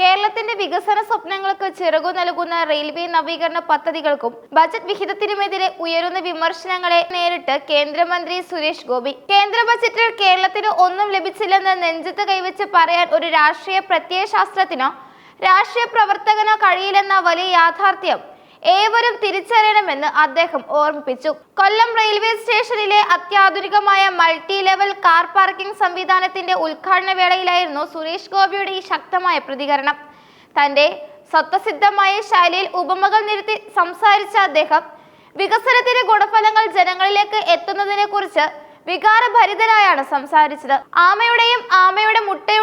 കേരളത്തിന്റെ വികസന സ്വപ്നങ്ങൾക്ക് ചിറകു നൽകുന്ന റെയിൽവേ നവീകരണ പദ്ധതികൾക്കും ബജറ്റ് വിഹിതത്തിനുമെതിരെ ഉയരുന്ന വിമർശനങ്ങളെ നേരിട്ട് കേന്ദ്രമന്ത്രി സുരേഷ് ഗോപി. കേന്ദ്ര ബജറ്റിൽ കേരളത്തിന് ഒന്നും ലഭിച്ചില്ലെന്ന് നെഞ്ചത്ത് കൈവച്ച് പറയാൻ ഒരു രാഷ്ട്രീയ പ്രത്യയശാസ്ത്രത്തിനോ രാഷ്ട്രീയ പ്രവർത്തകനോ കഴിയില്ലെന്ന വലിയ യാഥാർത്ഥ്യം ഏവരും തിരിച്ചറിയണമെന്ന് അദ്ദേഹം ഓർമ്മിപ്പിച്ചു. കൊല്ലം റെയിൽവേ സ്റ്റേഷനിലെ അത്യാധുനികമായ മൾട്ടി ലെവൽ കാർ പാർക്കിംഗ് സംവിധാനത്തിന്റെ ഉദ്ഘാടന വേളയിലായിരുന്നു സുരേഷ് ഗോപിയുടെ ഈ ശക്തമായ പ്രതികരണം. തന്റെ സ്വത്വസിദ്ധമായ ശൈലിയിൽ ഉപമകൾ നിരത്തി സംസാരിച്ച അദ്ദേഹം വികസനത്തിന്റെ ഗുണഫലങ്ങൾ ജനങ്ങളിലേക്ക് എത്തുന്നതിനെ കുറിച്ച് വികാരഭരിതരായാണ് സംസാരിച്ചത്. ആമയുടെയും ആമയുടെ തേങ്ങയുടെയും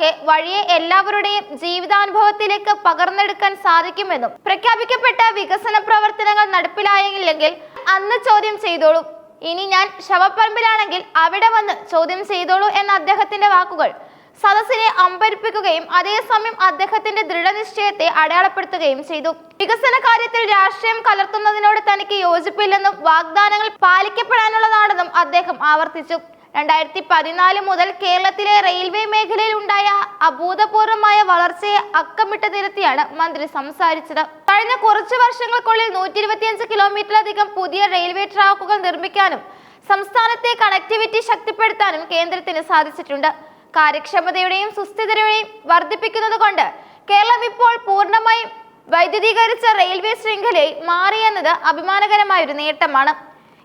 കാര്യങ്ങളൊക്കെ വഴിയെ എല്ലാവരുടെയും ജീവിതാനുഭവത്തിലേക്ക് പകർന്നെടുക്കാൻ സാധിക്കുമെന്നും പ്രഖ്യാപിക്കപ്പെട്ട വികസന പ്രവർത്തനങ്ങൾ നടപ്പിലായില്ലെങ്കിൽ അന്ന് ചോദ്യം ചെയ്തോളൂ. ഇനി ഞാൻ ശവപ്പറമ്പിലാണെങ്കിൽ അവിടെ വന്ന് ചോദ്യം ചെയ്തോളൂ എന്ന അദ്ദേഹത്തിന്റെ വാക്കുകൾ സദസ്സിനെ അമ്പരിപ്പിക്കുകയും അതേസമയം അദ്ദേഹത്തിന്റെ ദൃഢനിശ്ചയത്തെ അടയാളപ്പെടുത്തുകയും ചെയ്തു. വികസന കാര്യത്തിൽ രാഷ്ട്രീയം കലർത്തുന്നതിനോട് തനിക്ക് യോജിപ്പില്ലെന്നും വാഗ്ദാനങ്ങൾ പാലിക്കപ്പെടാനുള്ളതാണെന്നും അദ്ദേഹം ആവർത്തിച്ചു. രണ്ടായിരത്തി പതിനാല് മുതൽ കേരളത്തിലെ റെയിൽവേ മേഖലയിൽ ഉണ്ടായ അഭൂതപൂർവമായ വളർച്ചയെ അക്കമിട്ട് നിരത്തിയാണ് മന്ത്രി സംസാരിച്ചത്. കഴിഞ്ഞ കുറച്ച് വർഷങ്ങൾക്കുള്ളിൽ നൂറ്റി ഇരുപത്തിയഞ്ച് കിലോമീറ്ററിലധികം പുതിയ റെയിൽവേ ട്രാക്കുകൾ നിർമ്മിക്കാനും സംസ്ഥാനത്തെ കണക്ടിവിറ്റി ശക്തിപ്പെടുത്താനും കേന്ദ്രത്തിന് സാധിച്ചിട്ടുണ്ട്. കാര്യക്ഷമതയുടെയും സുസ്ഥിരതയുടെയും വർദ്ധിപ്പിക്കുന്നത് കൊണ്ട് കേരളം ഇപ്പോൾ പൂർണമായും വൈദ്യുതീകരിച്ച റെയിൽവേ ശൃംഖലയായി മാറിയെന്നത് അഭിമാനകരമായ ഒരു നേട്ടമാണ്.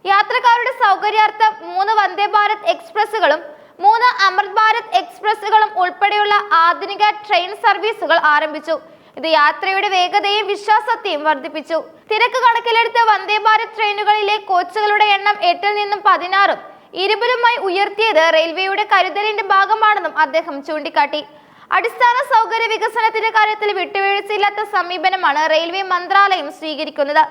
യാത്രക്കാരുടെ സൗകര്യാർത്ഥം മൂന്ന് വന്ദേ ഭാരത് എക്സ്പ്രസ്സുകളും മൂന്ന് അമൃത് ഭാരത് എക്സ്പ്രസ്സുകളും ഉൾപ്പെടെയുള്ള ആധുനിക ട്രെയിൻ സർവീസുകൾ ആരംഭിച്ചു. ഇത് യാത്രയുടെ വേഗതയും വിശ്വാസത്തെയും വർദ്ധിപ്പിച്ചു. തിരക്ക് കണക്കിലെടുത്ത് വന്ദേ ഭാരത് ട്രെയിനുകളിലെ കോച്ചുകളുടെ എണ്ണം എട്ടിൽ നിന്നും പതിനാറും ഇരുപതുമായി ഉയർത്തിയത് റെയിൽവേയുടെ കരുതലിന്റെ ഭാഗമാണെന്നും അദ്ദേഹം ചൂണ്ടിക്കാട്ടി. അടിസ്ഥാന സൗകര്യ വികസനത്തിന്റെ കാര്യത്തിൽ വിട്ടുവീഴ്ചയില്ലാത്ത സമീപനമാണ് റെയിൽവേ മന്ത്രാലയം സ്വീകരിക്കുന്നത്.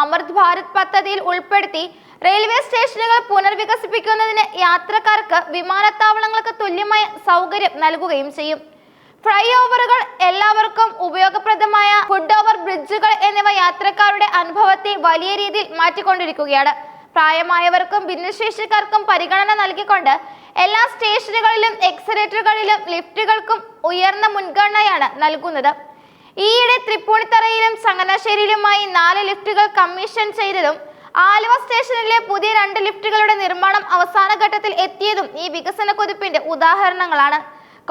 അമൃത് ഭാരത് പദ്ധതിയിൽ ഉൾപ്പെടുത്തി റെയിൽവേ സ്റ്റേഷനുകൾ പുനർവികസിപ്പിക്കുന്നതിന് യാത്രക്കാർക്ക് വിമാനത്താവളങ്ങൾക്ക് തുല്യമായ സൗകര്യം നൽകുകയും ചെയ്യും. ഫ്ലൈ ഓവറുകൾ എല്ലാവർക്കും ഉപയോഗപ്രദമായ ഫുഡ് ഓവർ ബ്രിഡ്ജുകൾ എന്നിവ യാത്രക്കാരുടെ അനുഭവത്തെ വലിയ രീതിയിൽ മാറ്റിക്കൊണ്ടിരിക്കുകയാണ്. പ്രായമായവർക്കും ഭിന്നശേഷിക്കാർക്കും പരിഗണന നൽകിക്കൊണ്ട് എല്ലാ സ്റ്റേഷനുകളിലും എക്സലേറ്ററുകളിലും ലിഫ്റ്റുകൾക്കും ഉയർന്ന മുൻഗണനയാണ് നൽകുന്നത്. ഈയിടെ തൃപ്പൂണിത്തറയിലും ചങ്ങനാശ്ശേരിയിലുമായി നാല് ലിഫ്റ്റുകൾ കമ്മീഷൻ ചെയ്തതും ആലുവ സ്റ്റേഷനിലെ പുതിയ രണ്ട് ലിഫ്റ്റുകളുടെ നിർമ്മാണം അവസാന ഘട്ടത്തിൽ എത്തിയതും ഈ വികസന കുതിപ്പിന്റെ ഉദാഹരണങ്ങളാണ്.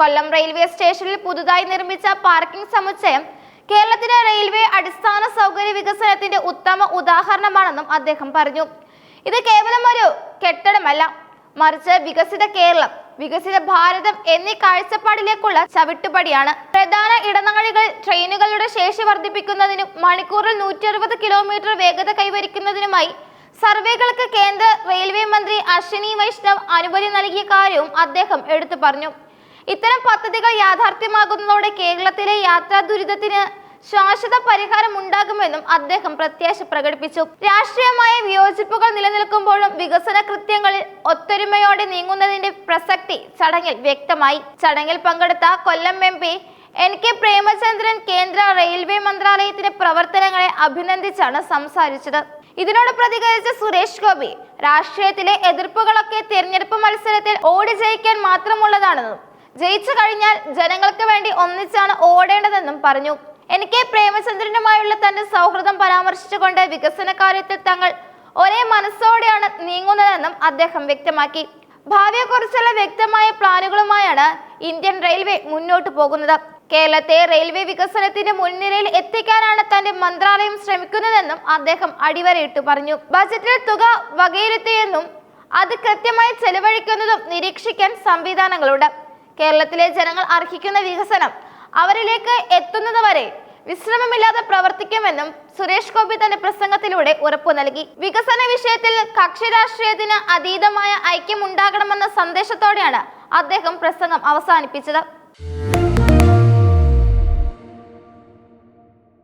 കൊല്ലം റെയിൽവേ സ്റ്റേഷനിൽ പുതുതായി നിർമ്മിച്ച പാർക്കിംഗ് സമുച്ചയം കേരളത്തിലെ റെയിൽവേ അടിസ്ഥാന സൗകര്യ വികസനത്തിന്റെ ഉത്തമ ഉദാഹരണമാണെന്നും അദ്ദേഹം പറഞ്ഞു. ഇത് കേവലം ഒരു കെട്ടിടമല്ല മറിച്ച് വികസിത കേരളം. വികസിത ഭാരതം എന്നീ കാഴ്ചപ്പാടിലേക്കുള്ള ചവിട്ടുപടിയാണ്. പ്രധാന ഇടനാഴികൾ ട്രെയിനുകളുടെ ശേഷി വർദ്ധിപ്പിക്കുന്നതിനും മണിക്കൂറിൽ നൂറ്റി അറുപത് കിലോമീറ്റർ വേഗത കൈവരിക്കുന്നതിനുമായി സർവേകൾക്ക് കേന്ദ്ര റെയിൽവേ മന്ത്രി അശ്വിനി വൈഷ്ണവ് അനുമതി നൽകിയ കാര്യവും അദ്ദേഹം എടുത്തു പറഞ്ഞു. ഇത്തരം പദ്ധതികൾ യാഥാർത്ഥ്യമാകുന്നതോടെ കേരളത്തിലെ യാത്രാ ദുരിതത്തിന് ശാശ്വത പരിഹാരം ഉണ്ടാകുമെന്നും അദ്ദേഹം പ്രത്യാശ പ്രകടിപ്പിച്ചു. രാഷ്ട്രീയമായ വിയോജിപ്പുകൾ നിലനിൽക്കുമ്പോഴും വികസന കൃത്യങ്ങളിൽ ഒത്തൊരുമയോടെ നീങ്ങുന്നതിന്റെ പ്രസക്തി ചടങ്ങിൽ വ്യക്തമായി. ചടങ്ങിൽ പങ്കെടുത്ത Kollam M P N K Premachandran കേന്ദ്ര റെയിൽവേ മന്ത്രാലയത്തിന്റെ പ്രവർത്തനങ്ങളെ അഭിനന്ദിച്ചാണ് സംസാരിച്ചത്. ഇതിനോട് പ്രതികരിച്ച സുരേഷ് ഗോപി രാഷ്ട്രീയത്തിലെ എതിർപ്പുകളൊക്കെ തിരഞ്ഞെടുപ്പ് മത്സരത്തിൽ ഓടി ജയിക്കാൻ മാത്രമുള്ളതാണെന്നും ജയിച്ചു കഴിഞ്ഞാൽ ജനങ്ങൾക്ക് വേണ്ടി ഒന്നിച്ചാണ് ഓടേണ്ടതെന്നും പറഞ്ഞു. എനിക്ക് പ്രേമചന്ദ്രനുമായുള്ള തന്റെ സൗഹൃദം പരാമർശിച്ചുകൊണ്ട് വികസന കാര്യത്തിൽ തങ്ങൾ ഒരേ മനസ്സോടെയാണ് നീങ്ങുന്നതെന്നും അദ്ദേഹം വ്യക്തമാക്കി. ഭാവിയെക്കുറിച്ചുള്ള വ്യക്തമായ പ്ലാനുകളുമായാണ് ഇന്ത്യൻ റെയിൽവേ മുന്നോട്ട് പോകുന്നത്. കേരളത്തെ റെയിൽവേ വികസനത്തിന്റെ മുൻനിരയിൽ എത്തിക്കാനാണ് തന്റെ മന്ത്രാലയം ശ്രമിക്കുന്നതെന്നും അദ്ദേഹം അടിവരയിട്ട് പറഞ്ഞു. ബജറ്റിൽ തുക വകയിരുത്തിയെന്നും അത് കൃത്യമായി ചെലവഴിക്കുന്നതും നിരീക്ഷിക്കാൻ സംവിധാനങ്ങളുണ്ട്. കേരളത്തിലെ ജനങ്ങൾ അർഹിക്കുന്ന വികസനം അവരിലേക്ക് എത്തുന്നതുവരെ വിശ്രമമില്ലാതെ പ്രവർത്തിക്കുമെന്നും സുരേഷ് ഗോപി തന്റെ പ്രസംഗത്തിലൂടെ ഉറപ്പു നൽകി. വികസന വിഷയത്തിൽ കക്ഷി രാഷ്ട്രീയത്തിന് അതീതമായ ഐക്യം ഉണ്ടാകണമെന്ന സന്ദേശത്തോടെയാണ് അദ്ദേഹം പ്രസംഗം അവസാനിപ്പിച്ചത്.